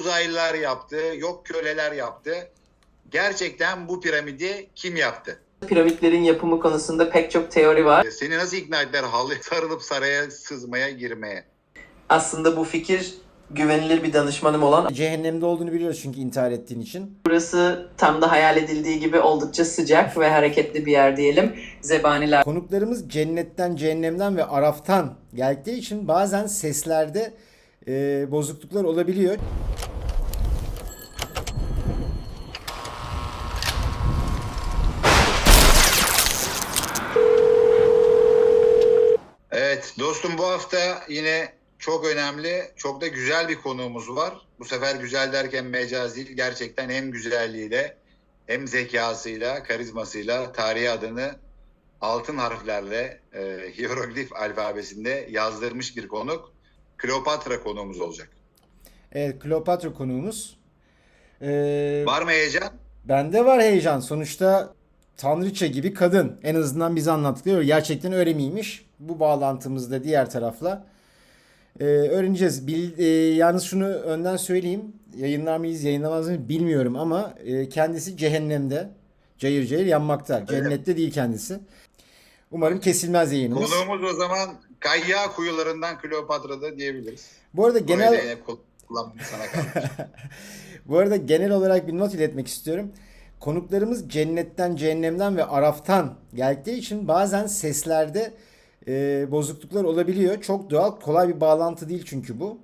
uzaylılar yaptı, yok köleler yaptı. Gerçekten bu piramidi kim yaptı? Piramitlerin yapımı konusunda pek çok teori var. E, Seni nasıl ikna ettiler halı sarılıp saraya sızmaya girmeye? Aslında bu fikir güvenilir bir danışmanım olan Cehennemde olduğunu biliyoruz çünkü intihar ettiğin için. burası tam da hayal edildiği gibi oldukça sıcak ve hareketli bir yer diyelim. Zebaniler Konuklarımız cennetten, cehennemden ve araftan geldikleri için bazen seslerde e, bozukluklar olabiliyor. Evet dostum bu hafta yine çok önemli, çok da güzel bir konuğumuz var. Bu sefer güzel derken mecaz değil, gerçekten hem güzelliğiyle hem zekasıyla, karizmasıyla tarihi adını altın harflerle e, hieroglif alfabesinde yazdırmış bir konuk. Kleopatra konuğumuz olacak. Evet, Kleopatra konuğumuz. E, Var mı heyecan? bende var heyecan. Sonuçta tanrıça gibi kadın. En azından bize anlattıkları öyle. Gerçekten öyle miymiş? Bu bağlantımızda diğer tarafla. e, öğreneceğiz. Bil, e, yalnız şunu önden söyleyeyim. Yayınlar mıyız, yayınlamaz mıyız bilmiyorum ama e, kendisi cehennemde. Cayır cayır yanmakta. Cennette değil kendisi. Umarım kesilmez yayınımız. Konuğumuz o zaman Kayya kuyularından Kleopatra'da diyebiliriz. Bu arada genel Böyle kullanmak sana kalmış. bu arada genel olarak bir not iletmek istiyorum. Konuklarımız cennetten, cehennemden ve araftan geldikleri için bazen seslerde e, bozukluklar olabiliyor. Çok doğal, kolay bir bağlantı değil çünkü bu.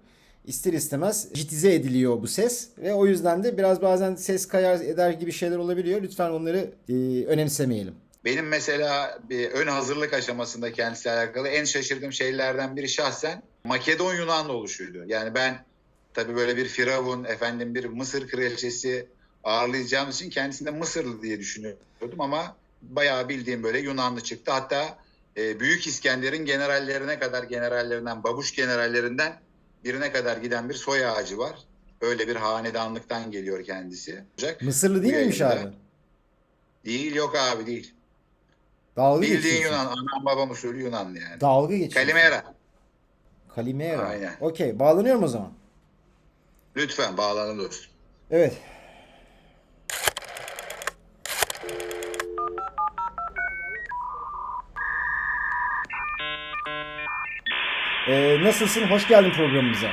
İster istemez jitize ediliyor bu ses ve o yüzden de biraz bazen ses kayar eder gibi şeyler olabiliyor. Lütfen onları e, önemsemeyelim. Benim mesela bir ön hazırlık aşamasında kendisiyle alakalı en şaşırdığım şeylerden biri şahsen Makedon Yunanlı oluşuydu. Yani ben tabii böyle bir firavun, efendim bir Mısır kraliçesi ağırlayacağım için kendisinde Mısırlı diye düşünüyordum ama bayağı bildiğim böyle Yunanlı çıktı. Hatta e, Büyük İskender'in generallerine kadar generallerinden, babuş generallerinden birine kadar giden bir soy ağacı var. Öyle bir hanedanlıktan geliyor kendisi. Olacak. Mısırlı değil Bu miymiş yayında. abi? Değil yok abi değil. Dalga Bildiğin geçiyorsun. Yunan. Anam babam usulü Yunanlı yani. Dalga geçiyorsun. Kalimera. Kalimera. Aynen. Okey, bağlanıyorum o zaman. Lütfen bağlanın dostum. Evet. Ee, nasılsın? Hoş geldin programımıza.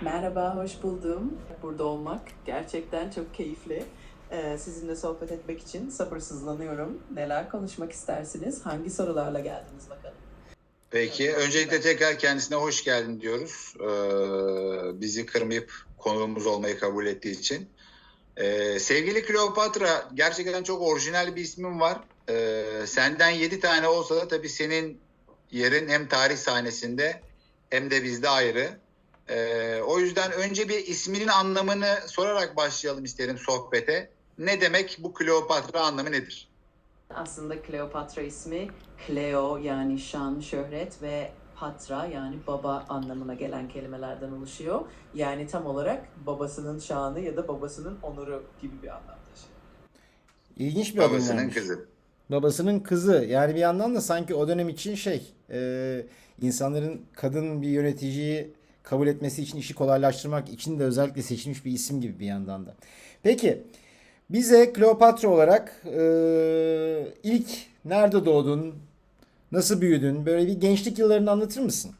Merhaba, hoş buldum. Burada olmak gerçekten çok keyifli. Ee, sizinle sohbet etmek için sabırsızlanıyorum. Neler konuşmak istersiniz? Hangi sorularla geldiniz bakalım? Peki. Öncelikle tekrar kendisine hoş geldin diyoruz. Ee, bizi kırmayıp konuğumuz olmayı kabul ettiği için. Ee, sevgili Kleopatra, gerçekten çok orijinal bir ismin var. Ee, senden 7 tane olsa da tabii senin yerin hem tarih sahnesinde hem de bizde ayrı. Ee, o yüzden önce bir isminin anlamını sorarak başlayalım isterim sohbete. Ne demek bu Kleopatra anlamı nedir? Aslında Kleopatra ismi Cleo yani şan, şöhret ve patra yani baba anlamına gelen kelimelerden oluşuyor. Yani tam olarak babasının şanı ya da babasının onuru gibi bir anlam taşıyor. İlginç bir adım Babasının kızı. Babasının kızı. Yani bir yandan da sanki o dönem için şey, e, insanların kadın bir yöneticiyi kabul etmesi için işi kolaylaştırmak için de özellikle seçilmiş bir isim gibi bir yandan da. Peki, bize Kleopatra olarak e, ilk nerede doğdun, nasıl büyüdün, böyle bir gençlik yıllarını anlatır mısın?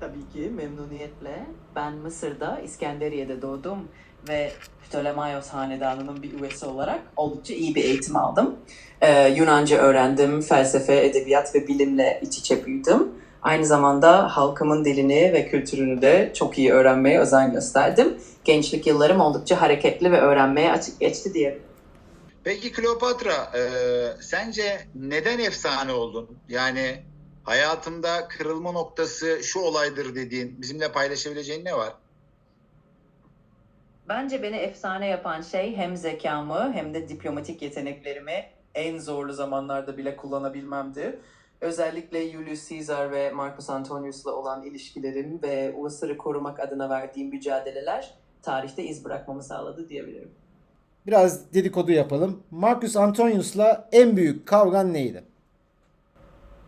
Tabii ki memnuniyetle. Ben Mısır'da İskenderiye'de doğdum ve Ptolemaios Hanedanı'nın bir üyesi olarak oldukça iyi bir eğitim aldım. Ee, Yunanca öğrendim, felsefe, edebiyat ve bilimle iç içe büyüdüm. Aynı zamanda halkımın dilini ve kültürünü de çok iyi öğrenmeye özen gösterdim. Gençlik yıllarım oldukça hareketli ve öğrenmeye açık geçti diyebilirim. Peki Kleopatra, e, sence neden efsane oldun? Yani hayatımda kırılma noktası şu olaydır dediğin, bizimle paylaşabileceğin ne var? Bence beni efsane yapan şey hem zekamı hem de diplomatik yeteneklerimi en zorlu zamanlarda bile kullanabilmemdi. Özellikle Julius Caesar ve Marcus Antonius'la olan ilişkilerim ve ulusları korumak adına verdiğim mücadeleler tarihte iz bırakmamı sağladı diyebilirim. Biraz dedikodu yapalım. Marcus Antonius'la en büyük kavgan neydi?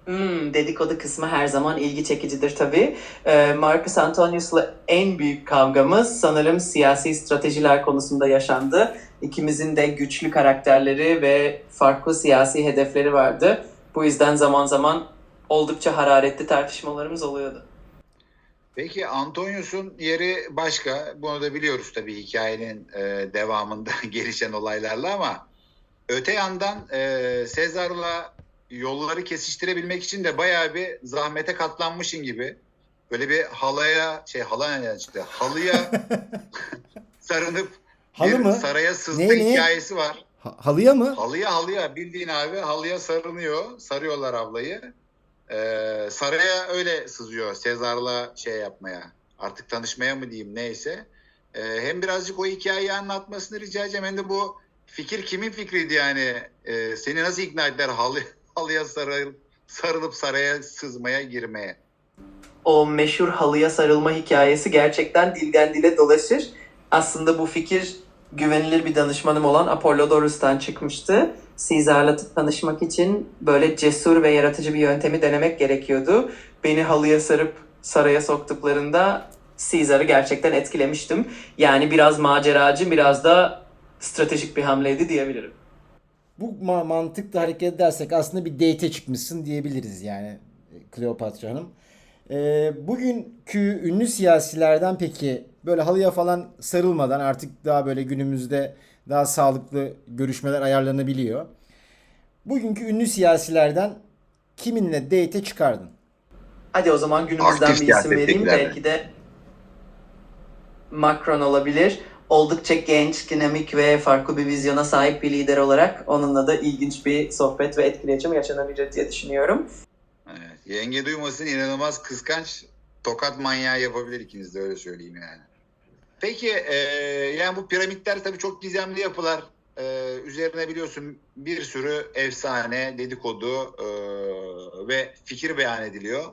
Hmm, dedikodu kısmı her zaman ilgi çekicidir tabii. Ee, Marcus Antonius'la en büyük kavgamız sanırım siyasi stratejiler konusunda yaşandı. İkimizin de güçlü karakterleri ve farklı siyasi hedefleri vardı. Bu yüzden zaman zaman oldukça hararetli tartışmalarımız oluyordu. Peki Antonius'un yeri başka. Bunu da biliyoruz tabii hikayenin e, devamında gelişen olaylarla ama öte yandan e, Sezar'la yolları kesiştirebilmek için de bayağı bir zahmete katlanmışın gibi. Böyle bir halaya şey hala ne çıktı? Halıya sarınıp Halı mı? saraya sızma Ne, ne? hikayesi var. Ha- halıya mı? Halıya halıya bildiğin abi halıya sarınıyor. Sarıyorlar ablayı. Ee, saraya öyle sızıyor Sezar'la şey yapmaya. Artık tanışmaya mı diyeyim neyse. Ee, hem birazcık o hikayeyi anlatmasını rica edeceğim. Hem de bu fikir kimin fikriydi yani? Ee, seni nasıl ikna ettiler halı, halıya sarılıp, sarılıp saraya sızmaya girmeye? O meşhur halıya sarılma hikayesi gerçekten dilden dile dolaşır. Aslında bu fikir güvenilir bir danışmanım olan Apollodorus'tan çıkmıştı. Caesar'la tanışmak için böyle cesur ve yaratıcı bir yöntemi denemek gerekiyordu. Beni halıya sarıp saraya soktuklarında Caesar'ı gerçekten etkilemiştim. Yani biraz maceracı, biraz da stratejik bir hamleydi diyebilirim. Bu ma- mantıkla hareket edersek aslında bir date'e çıkmışsın diyebiliriz yani e, Kleopatra Hanım. Ee, bugünkü ünlü siyasilerden peki böyle halıya falan sarılmadan artık daha böyle günümüzde daha sağlıklı görüşmeler ayarlanabiliyor. Bugünkü ünlü siyasilerden kiminle date'e çıkardın? Hadi o zaman günümüzden Aktif bir isim vereyim. Belki de Macron olabilir. Oldukça genç, dinamik ve farklı bir vizyona sahip bir lider olarak onunla da ilginç bir sohbet ve etkileşim yaşanabilir diye düşünüyorum. Evet. Yenge duymasın inanılmaz kıskanç tokat manyağı yapabilir ikiniz de öyle söyleyeyim yani. Peki e, yani bu piramitler tabii çok gizemli yapılar. E, üzerine biliyorsun bir sürü efsane, dedikodu e, ve fikir beyan ediliyor.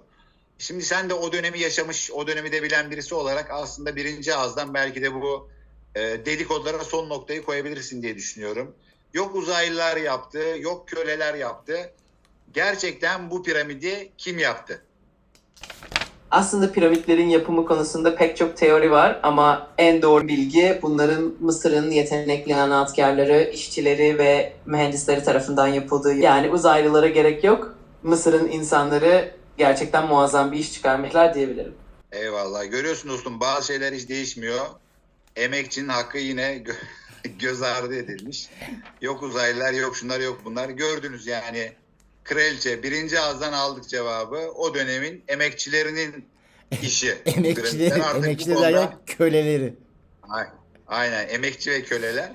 Şimdi sen de o dönemi yaşamış, o dönemi de bilen birisi olarak aslında birinci ağızdan belki de bu e, dedikodulara son noktayı koyabilirsin diye düşünüyorum. Yok uzaylılar yaptı, yok köleler yaptı. Gerçekten bu piramidi kim yaptı? Aslında piramitlerin yapımı konusunda pek çok teori var ama en doğru bilgi bunların Mısır'ın yetenekli zanaatkarları, işçileri ve mühendisleri tarafından yapıldığı. Yani uzaylılara gerek yok. Mısır'ın insanları gerçekten muazzam bir iş çıkarmışlar diyebilirim. Eyvallah. Görüyorsun dostum bazı şeyler hiç değişmiyor. Emekçinin hakkı yine gö- göz ardı edilmiş. Yok uzaylılar, yok şunlar, yok bunlar. Gördünüz yani. Kraliçe birinci ağızdan aldık cevabı. O dönemin emekçilerinin işi. Emekçileri, konuda- derken köleleri. Ay- Aynen emekçi ve köleler.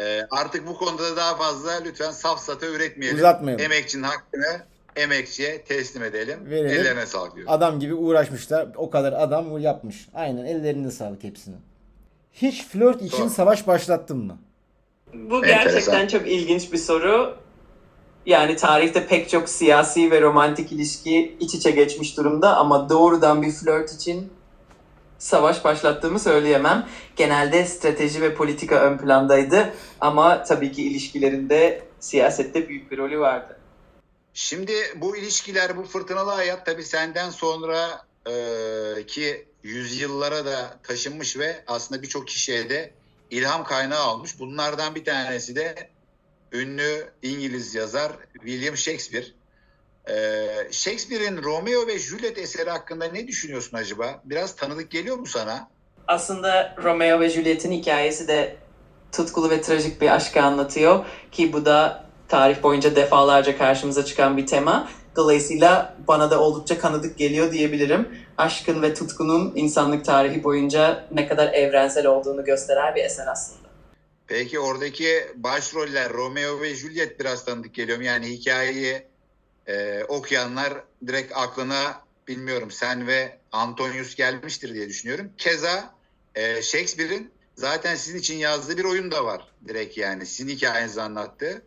Ee, artık bu konuda daha fazla lütfen safsata üretmeyelim. Uzatmayalım. Emekçinin hakkını emekçiye teslim edelim. Verelim. Ellerine sağlık diyorum. Adam gibi uğraşmışlar. O kadar adam bu yapmış. Aynen ellerinde sağlık hepsinin. Hiç flört için savaş başlattın mı? Bu Enteresan. gerçekten çok ilginç bir soru. Yani tarihte pek çok siyasi ve romantik ilişki iç içe geçmiş durumda ama doğrudan bir flört için savaş başlattığımı söyleyemem. Genelde strateji ve politika ön plandaydı ama tabii ki ilişkilerinde siyasette büyük bir rolü vardı. Şimdi bu ilişkiler, bu fırtınalı hayat tabii senden sonra e, ki yüzyıllara da taşınmış ve aslında birçok kişiye de ilham kaynağı olmuş. Bunlardan bir tanesi de ünlü İngiliz yazar William Shakespeare. E, Shakespeare'in Romeo ve Juliet eseri hakkında ne düşünüyorsun acaba? Biraz tanıdık geliyor mu sana? Aslında Romeo ve Juliet'in hikayesi de tutkulu ve trajik bir aşkı anlatıyor ki bu da tarih boyunca defalarca karşımıza çıkan bir tema. Dolayısıyla bana da oldukça kanıdık geliyor diyebilirim. Aşkın ve tutkunun insanlık tarihi boyunca ne kadar evrensel olduğunu gösteren bir eser aslında. Peki oradaki başroller Romeo ve Juliet biraz tanıdık geliyor. Yani hikayeyi e, okuyanlar direkt aklına bilmiyorum sen ve Antonius gelmiştir diye düşünüyorum. Keza e, Shakespeare'in zaten sizin için yazdığı bir oyun da var direkt yani sizin hikayenizi anlattığı.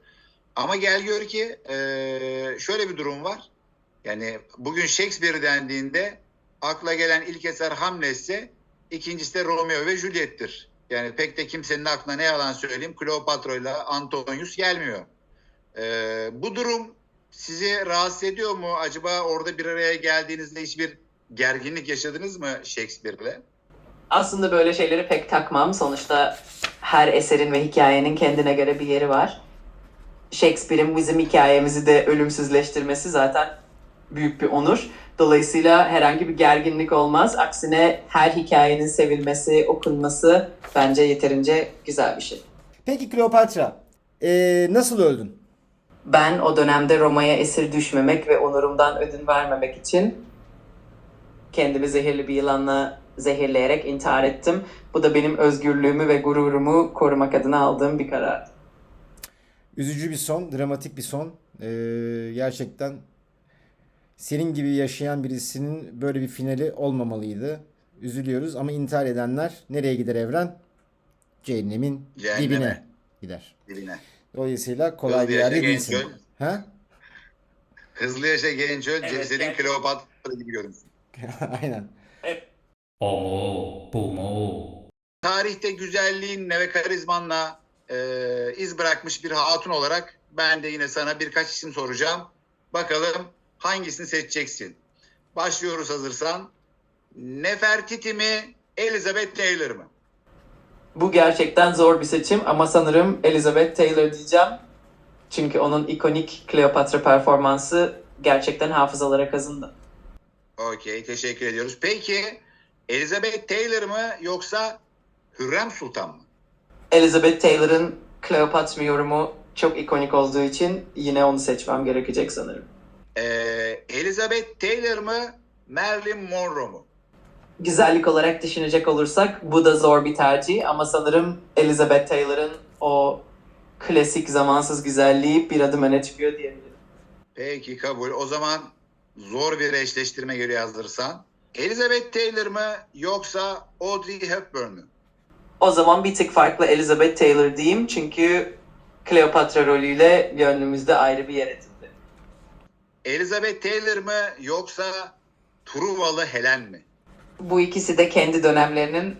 Ama gel gör ki şöyle bir durum var. Yani bugün Shakespeare dendiğinde akla gelen ilk eser Hamlet'se ikincisi de Romeo ve Juliet'tir. Yani pek de kimsenin aklına ne yalan söyleyeyim Kleopatra ile Antonius gelmiyor. Bu durum sizi rahatsız ediyor mu? Acaba orada bir araya geldiğinizde hiçbir gerginlik yaşadınız mı Shakespeare'le? Aslında böyle şeyleri pek takmam. Sonuçta her eserin ve hikayenin kendine göre bir yeri var. Shakespeare'in bizim hikayemizi de ölümsüzleştirmesi zaten büyük bir onur. Dolayısıyla herhangi bir gerginlik olmaz. Aksine her hikayenin sevilmesi, okunması bence yeterince güzel bir şey. Peki Kleopatra, ee, nasıl öldün? Ben o dönemde Roma'ya esir düşmemek ve onurumdan ödün vermemek için kendimi zehirli bir yılanla zehirleyerek intihar ettim. Bu da benim özgürlüğümü ve gururumu korumak adına aldığım bir karar. Üzücü bir son, dramatik bir son. Ee, gerçekten senin gibi yaşayan birisinin böyle bir finali olmamalıydı. Üzülüyoruz ama intihar edenler nereye gider evren? Cehennemin Cehenneme. dibine gider. Dibine. Dolayısıyla kolay Hızlı bir yerde değilsin. Öl. Ha? Hızlı yaşa genç öl, evet, cesedin evet. Kleopatra gibi görünsün. Aynen. Hep. Oo, bu mu? Tarihte güzelliğinle ve karizmanla e, iz bırakmış bir hatun olarak ben de yine sana birkaç isim soracağım. Bakalım hangisini seçeceksin? Başlıyoruz hazırsan. Nefertiti mi, Elizabeth Taylor mı? Bu gerçekten zor bir seçim ama sanırım Elizabeth Taylor diyeceğim. Çünkü onun ikonik Kleopatra performansı gerçekten hafızalara kazındı. Okey, teşekkür ediyoruz. Peki Elizabeth Taylor mı yoksa Hürrem Sultan mı? Elizabeth Taylor'ın Kleopatra yorumu çok ikonik olduğu için yine onu seçmem gerekecek sanırım. Ee, Elizabeth Taylor mı, Marilyn Monroe mu? Güzellik olarak düşünecek olursak bu da zor bir tercih ama sanırım Elizabeth Taylor'ın o klasik zamansız güzelliği bir adım öne çıkıyor diyebilirim. Peki kabul. O zaman zor bir eşleştirme geliyor hazırsan. Elizabeth Taylor mı yoksa Audrey Hepburn mü? O zaman bir tık farklı Elizabeth Taylor diyeyim çünkü Kleopatra rolüyle gönlümüzde ayrı bir yer edindi. Elizabeth Taylor mı yoksa Truvalı Helen mi? Bu ikisi de kendi dönemlerinin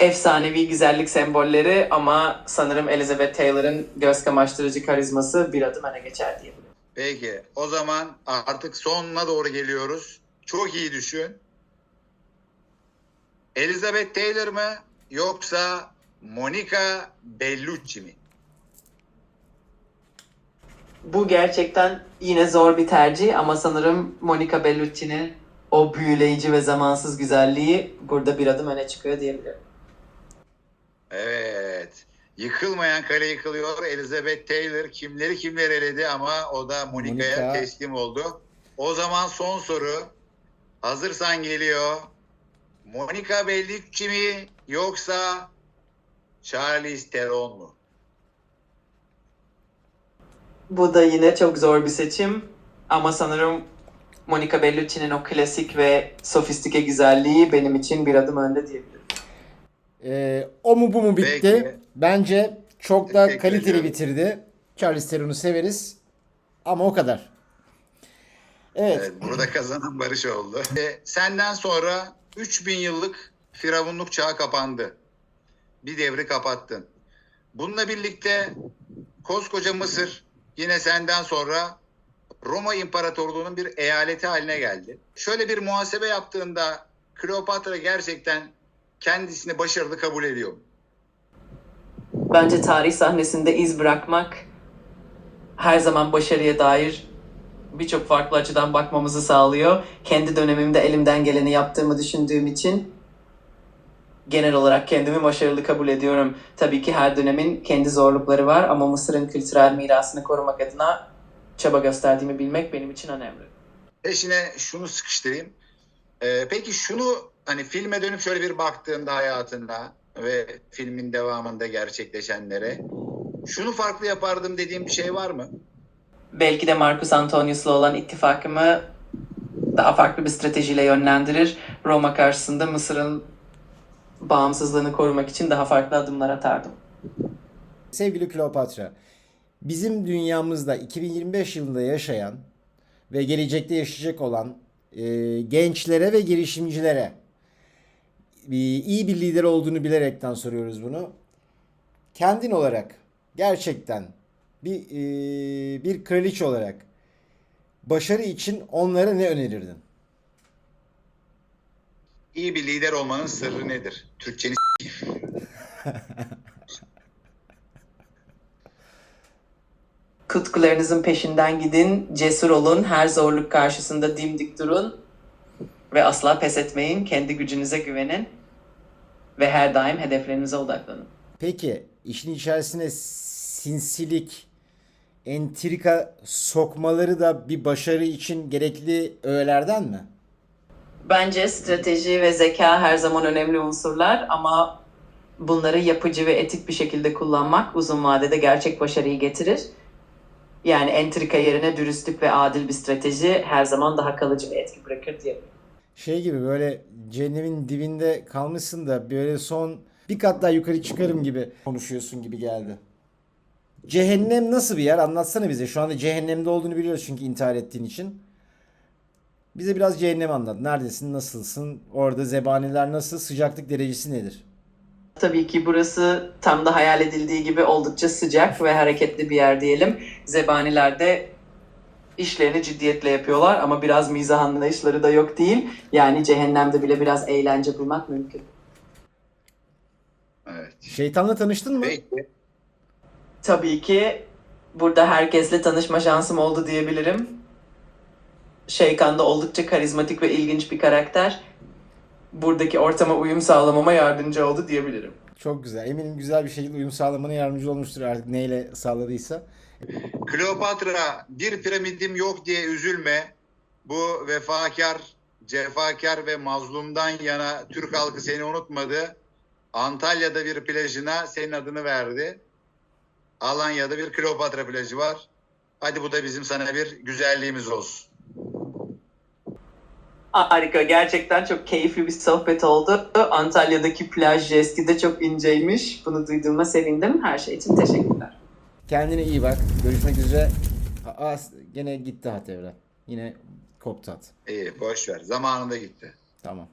efsanevi güzellik sembolleri ama sanırım Elizabeth Taylor'ın göz kamaştırıcı karizması bir adım öne geçer diyebilirim. Peki o zaman artık sonuna doğru geliyoruz. Çok iyi düşün. Elizabeth Taylor mı yoksa Monica Bellucci mi? Bu gerçekten yine zor bir tercih ama sanırım Monica Bellucci'nin o büyüleyici ve zamansız güzelliği burada bir adım öne çıkıyor diyebilirim. Evet. Yıkılmayan kale yıkılıyor. Elizabeth Taylor kimleri kimleri eledi ama o da Monica'ya Monica. teslim oldu. O zaman son soru. Hazırsan geliyor. Monica Bellucci mi yoksa Charlize Theron mu? Bu da yine çok zor bir seçim ama sanırım Monica Bellucci'nin o klasik ve sofistike güzelliği benim için bir adım önde diyebilirim. Ee, o mu bu mu bitti. Peki. Bence çok da Teşekkür kaliteli bitirdi. Charles Theron'u severiz. Ama o kadar. Evet. Evet, burada kazanan Barış oldu. E, senden sonra 3000 yıllık firavunluk çağı kapandı. Bir devri kapattın. Bununla birlikte koskoca Mısır yine senden sonra Roma İmparatorluğu'nun bir eyaleti haline geldi. Şöyle bir muhasebe yaptığında Kleopatra gerçekten kendisini başarılı kabul ediyor? Bence tarih sahnesinde iz bırakmak her zaman başarıya dair birçok farklı açıdan bakmamızı sağlıyor. Kendi dönemimde elimden geleni yaptığımı düşündüğüm için genel olarak kendimi başarılı kabul ediyorum. Tabii ki her dönemin kendi zorlukları var ama Mısır'ın kültürel mirasını korumak adına çaba gösterdiğimi bilmek benim için önemli. Peşine şunu sıkıştırayım. Ee, peki şunu hani filme dönüp şöyle bir baktığında hayatında ve filmin devamında gerçekleşenlere şunu farklı yapardım dediğim bir şey var mı? Belki de Marcus Antonius'la olan ittifakımı daha farklı bir stratejiyle yönlendirir. Roma karşısında Mısır'ın bağımsızlığını korumak için daha farklı adımlar atardım. Sevgili Kleopatra, bizim dünyamızda 2025 yılında yaşayan ve gelecekte yaşayacak olan e, gençlere ve girişimcilere e, iyi bir lider olduğunu bilerekten soruyoruz bunu. Kendin olarak gerçekten bir e, bir kraliçe olarak Başarı için onlara ne önerirdin? İyi bir lider olmanın sırrı nedir? Türkçeni Tutkularınızın peşinden gidin, cesur olun, her zorluk karşısında dimdik durun ve asla pes etmeyin. Kendi gücünüze güvenin ve her daim hedeflerinize odaklanın. Peki işin içerisine sinsilik, entrika sokmaları da bir başarı için gerekli öğelerden mi? Bence strateji ve zeka her zaman önemli unsurlar ama bunları yapıcı ve etik bir şekilde kullanmak uzun vadede gerçek başarıyı getirir. Yani entrika yerine dürüstlük ve adil bir strateji her zaman daha kalıcı bir etki bırakır diyebilirim. Şey gibi böyle cehennemin dibinde kalmışsın da böyle son bir kat daha yukarı çıkarım gibi konuşuyorsun gibi geldi. Cehennem nasıl bir yer? Anlatsana bize. Şu anda cehennemde olduğunu biliyoruz çünkü intihar ettiğin için. Bize biraz cehennem anlat. Neredesin? Nasılsın? Orada zebaniler nasıl? Sıcaklık derecesi nedir? Tabii ki burası tam da hayal edildiği gibi oldukça sıcak ve hareketli bir yer diyelim. Zebaniler de işlerini ciddiyetle yapıyorlar ama biraz mizah anlayışları da yok değil. Yani cehennemde bile biraz eğlence bulmak mümkün. Evet. Şeytanla tanıştın mı? Peki. Tabii ki burada herkesle tanışma şansım oldu diyebilirim. Şeykan da oldukça karizmatik ve ilginç bir karakter. Buradaki ortama uyum sağlamama yardımcı oldu diyebilirim. Çok güzel. Eminim güzel bir şekilde uyum sağlamana yardımcı olmuştur artık neyle sağladıysa. Kleopatra bir piramidim yok diye üzülme. Bu vefakar, cefakar ve mazlumdan yana Türk halkı seni unutmadı. Antalya'da bir plajına senin adını verdi. Alanya'da bir Kleopatra plajı var. Hadi bu da bizim sana bir güzelliğimiz olsun. Harika. Gerçekten çok keyifli bir sohbet oldu. Antalya'daki plaj jesti de çok inceymiş. Bunu duyduğuma sevindim. Her şey için teşekkürler. Kendine iyi bak. Görüşmek üzere. Aa, gene gitti hat evren. Yine koptu hat. İyi boş ver. Zamanında gitti. Tamam.